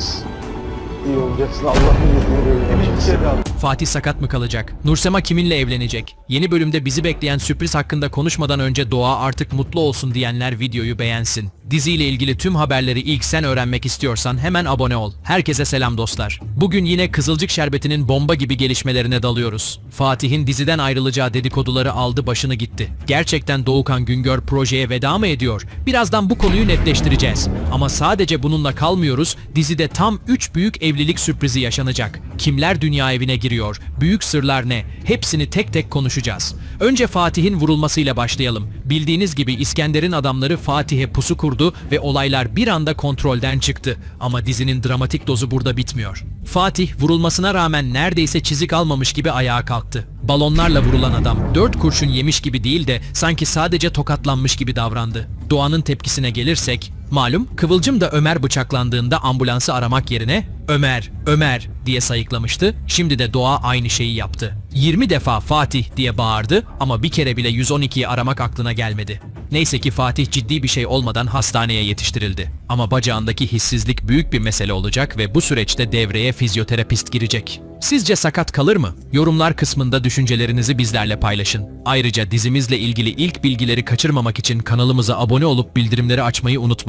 olacaksın. İyi olacaksın Allah'ın izniyle. Hiçbir şey Fatih sakat mı kalacak? Nursema kiminle evlenecek? Yeni bölümde bizi bekleyen sürpriz hakkında konuşmadan önce Doğa artık mutlu olsun diyenler videoyu beğensin. Diziyle ilgili tüm haberleri ilk sen öğrenmek istiyorsan hemen abone ol. Herkese selam dostlar. Bugün yine Kızılcık Şerbeti'nin bomba gibi gelişmelerine dalıyoruz. Fatih'in diziden ayrılacağı dedikoduları aldı başını gitti. Gerçekten Doğukan Güngör projeye veda mı ediyor? Birazdan bu konuyu netleştireceğiz. Ama sadece bununla kalmıyoruz. Dizide tam 3 büyük evlilik sürprizi yaşanacak. Kimler dünya evine giriyor? Büyük sırlar ne? Hepsini tek tek konuşacağız. Önce Fatih'in vurulmasıyla başlayalım. Bildiğiniz gibi İskender'in adamları Fatih'e pusu kurdu ve olaylar bir anda kontrolden çıktı. Ama dizinin dramatik dozu burada bitmiyor. Fatih vurulmasına rağmen neredeyse çizik almamış gibi ayağa kalktı. Balonlarla vurulan adam dört kurşun yemiş gibi değil de sanki sadece tokatlanmış gibi davrandı. Doğan'ın tepkisine gelirsek, malum Kıvılcım da Ömer bıçaklandığında ambulansı aramak yerine Ömer, Ömer diye sayıklamıştı. Şimdi de Doğa aynı şeyi yaptı. 20 defa Fatih diye bağırdı ama bir kere bile 112'yi aramak aklına gelmedi. Neyse ki Fatih ciddi bir şey olmadan hastaneye yetiştirildi. Ama bacağındaki hissizlik büyük bir mesele olacak ve bu süreçte devreye fizyoterapist girecek. Sizce sakat kalır mı? Yorumlar kısmında düşüncelerinizi bizlerle paylaşın. Ayrıca dizimizle ilgili ilk bilgileri kaçırmamak için kanalımıza abone olup bildirimleri açmayı unutmayın.